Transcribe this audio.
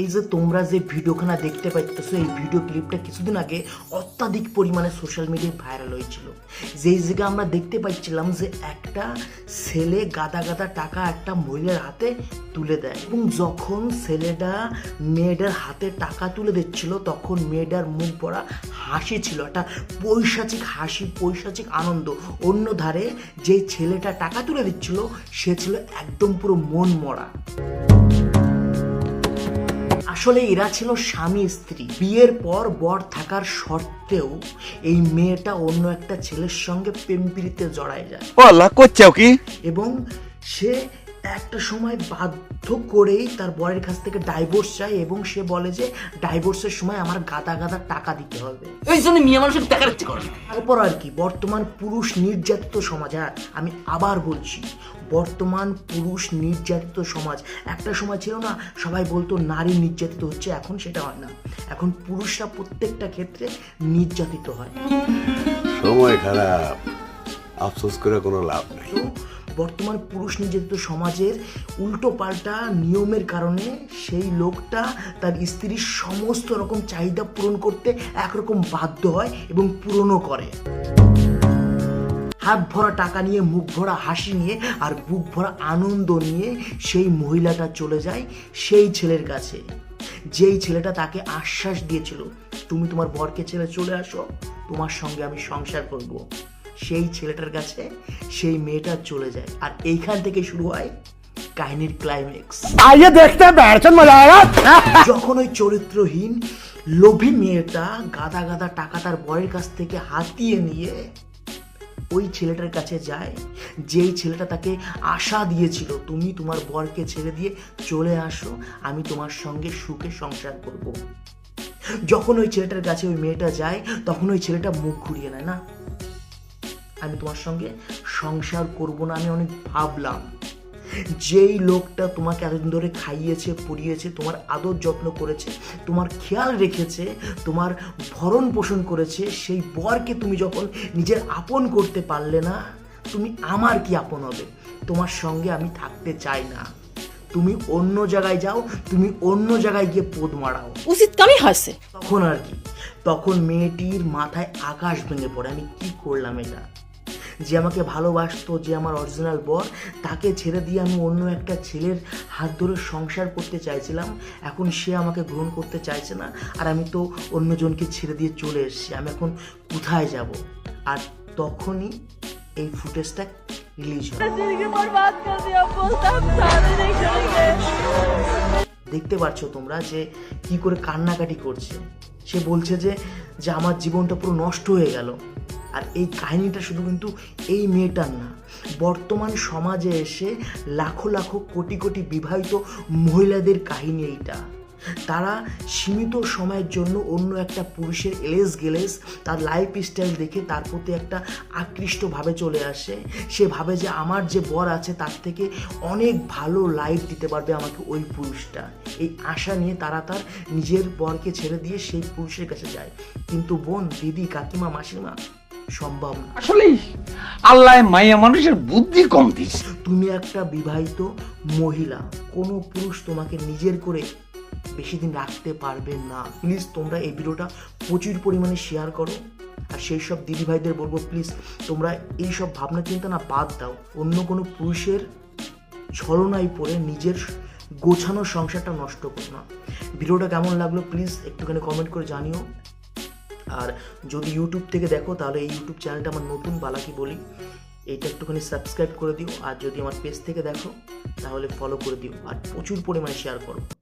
এই যে তোমরা যে ভিডিওখানা দেখতে পাইতেছো, এই ভিডিও ক্লিপটা কিছুদিন আগে অত্যাধিক পরিমাণে সোশ্যাল মিডিয়ায় ভাইরাল হয়েছিল। যেই জায়গায় আমরা দেখতে পাচ্ছিলাম যে একটা ছেলে গাদা গাদা টাকা একটা মহিলার হাতে তুলে দেয় এবং যখন ছেলেটা মেয়েটার হাতে টাকা তুলে দিচ্ছিল, তখন মেয়েটার মুখ পড়া হাসি ছিল, একটা পৈশাচিক হাসি, পৈশাচিক আনন্দ। অন্য ধারে যে ছেলেটা টাকা তুলে দিচ্ছিল, সে ছিল একদম পুরো মন মরা আসলে এরা ছিল স্বামী স্ত্রী। বিয়ের পর বর থাকার সত্ত্বেও এই মেয়েটা অন্য একটা ছেলের সঙ্গে প্রেমপিড়িতে জড়ায় যায়। কি? এবং সে একটা সময় বাধ্য করেই তার বরের কাছ থেকে ডাইভোর্স চায় এবং সে বলে যে ডাইভোর্সের সময় আমার গাদা গাদা টাকা দিতে হবে। এই জন্য মেয়ে মানুষের টাকার ইচ্ছে করে তারপর আর কি বর্তমান পুরুষ নির্যাতিত সমাজ হ্যাঁ আমি আবার বলছি বর্তমান পুরুষ নির্যাতিত সমাজ একটা সময় ছিল না সবাই বলতো নারী নির্যাতিত হচ্ছে এখন সেটা হয় না। এখন পুরুষরা প্রত্যেকটা ক্ষেত্রে নির্যাতিত হয়। সময় খারাপ আফসোস করে কোনো লাভ নেই। বর্তমান পুরুষ নির্যাতিত সমাজের উল্টো পাল্টা নিয়মের কারণে সেই লোকটা তার স্ত্রীর সমস্ত রকম চাহিদা পূরণ করতে একরকম বাধ্য হয় এবং পূরণও করে। হাত ভরা টাকা নিয়ে, মুখ ভরা হাসি নিয়ে আর বুক ভরা আনন্দ নিয়ে সেই মহিলাটা চলে যায় সেই ছেলের কাছে। যেই ছেলেটা তাকে আশ্বাস দিয়েছিল, তুমি তোমার বরকে ছেড়ে চলে আসো, তোমার সঙ্গে আমি সংসার করব। সেই ছেলেটার কাছে সেই মেয়েটা চলে যায়। আর এইখান থেকে শুরু হয় কাহিনীর ক্লাইম্যাক্স আইয়ে দেখতে বেড়ছেন মজা যখন ওই চরিত্রহীন লোভী মেয়েটা গাদা গাদা টাকা তার বরের কাছ থেকে হাতিয়ে নিয়ে ওই ছেলেটার কাছে যায় যেই ছেলেটা তাকে আশা দিয়েছিল তুমি তোমার বরকে ছেড়ে দিয়ে চলে আসো আমি তোমার সঙ্গে সুখে সংসার করব। যখন ওই ছেলেটার কাছে ওই মেয়েটা যায় তখন ওই ছেলেটা মুখ ঘুরিয়ে নেয় না? আমি তোমার সঙ্গে সংসার করব না আমি অনেক ভাবলাম। যেই লোকটা তোমাকে এতদিন ধরে খাইয়েছে পরিয়েছে তোমার আদর যত্ন করেছে তোমার খেয়াল রেখেছে তোমার ভরণ পোষণ করেছে সেই বরকে তুমি যখন নিজের আপন করতে পারলে না তুমি আমার কি আপন হবে? তোমার সঙ্গে আমি থাকতে চাই না। তুমি অন্য জায়গায় যাও তুমি অন্য জায়গায় গিয়ে পোদ মারাও। উচিত কামই হয়েছে। তখন আর কি তখন মেয়েটির মাথায় আকাশ ভেঙে পড়ে আমি কি করলাম এটা? যে আমাকে ভালোবাসতো, যে আমার অরিজিনাল বর, তাকে ছেড়ে দিয়ে আমি অন্য একটা ছেলের হাত ধরে সংসার করতে চাইছিলাম। এখন সে আমাকে গ্রহণ করতে চাইছে না। আর আমি তো অন্যজনকে ছেড়ে দিয়ে চলে এসেছি। আমি এখন কোথায় যাব? আর তখনই এই ফুটেজটা রিলিজ দেখতে পাচ্ছ তোমরা যে কি করে কান্নাকাটি করছে। সে বলছে যে যে আমার জীবনটা পুরো নষ্ট হয়ে গেল। আর এই কাহিনীটা শুধু কিন্তু এই মেয়েটার না, বর্তমান সমাজে এসে লাখো লাখো কোটি কোটি বিবাহিত মহিলাদের কাহিনী এইটা। তারা সীমিত সময়ের জন্য অন্য একটা পুরুষের এলেস গেলেস তার লাইফ স্টাইল দেখে তার প্রতি একটা আকৃষ্টভাবে চলে আসে। সে ভাবে যে আমার যে বর আছে তার থেকে অনেক ভালো লাইফ দিতে পারবে আমাকে ওই পুরুষটা। এই আশা নিয়ে তারা তার নিজের বরকে ছেড়ে দিয়ে সেই পুরুষের কাছে যায়। কিন্তু বোন, দিদি, কাকিমা, মাসিমা সম্ভব না। আসলেই আল্লাহ মাইয়া মানুষের বুদ্ধি কম দিস তুমি একটা বিবাহিত মহিলা কোনো পুরুষ তোমাকে নিজের করে বেশি দিন রাখতে পারবে না। প্লিজ তোমরা এই ভিডিওটা প্রচুর পরিমাণে শেয়ার করো। আর সেই সব দিদি ভাইদের বলব প্লিজ তোমরা এই সব ভাবনা চিন্তা না বাদ দাও। অন্য কোনো পুরুষের ছলনায় পড়ে নিজের গোছানো সংসারটা নষ্ট করো না। ভিডিওটা কেমন লাগল প্লিজ একটুখানি কমেন্ট করে জানিও। আর যদি ইউটিউব থেকে দেখো, তাহলে এই ইউটিউব চ্যানেলটা আমার নতুন বালাকি বলি। এইটা একটুখানি সাবস্ক্রাইব করে দিও। আর যদি আমার পেজ থেকে দেখো, তাহলে ফলো করে দিও। আর প্রচুর পরিমাণে শেয়ার করো।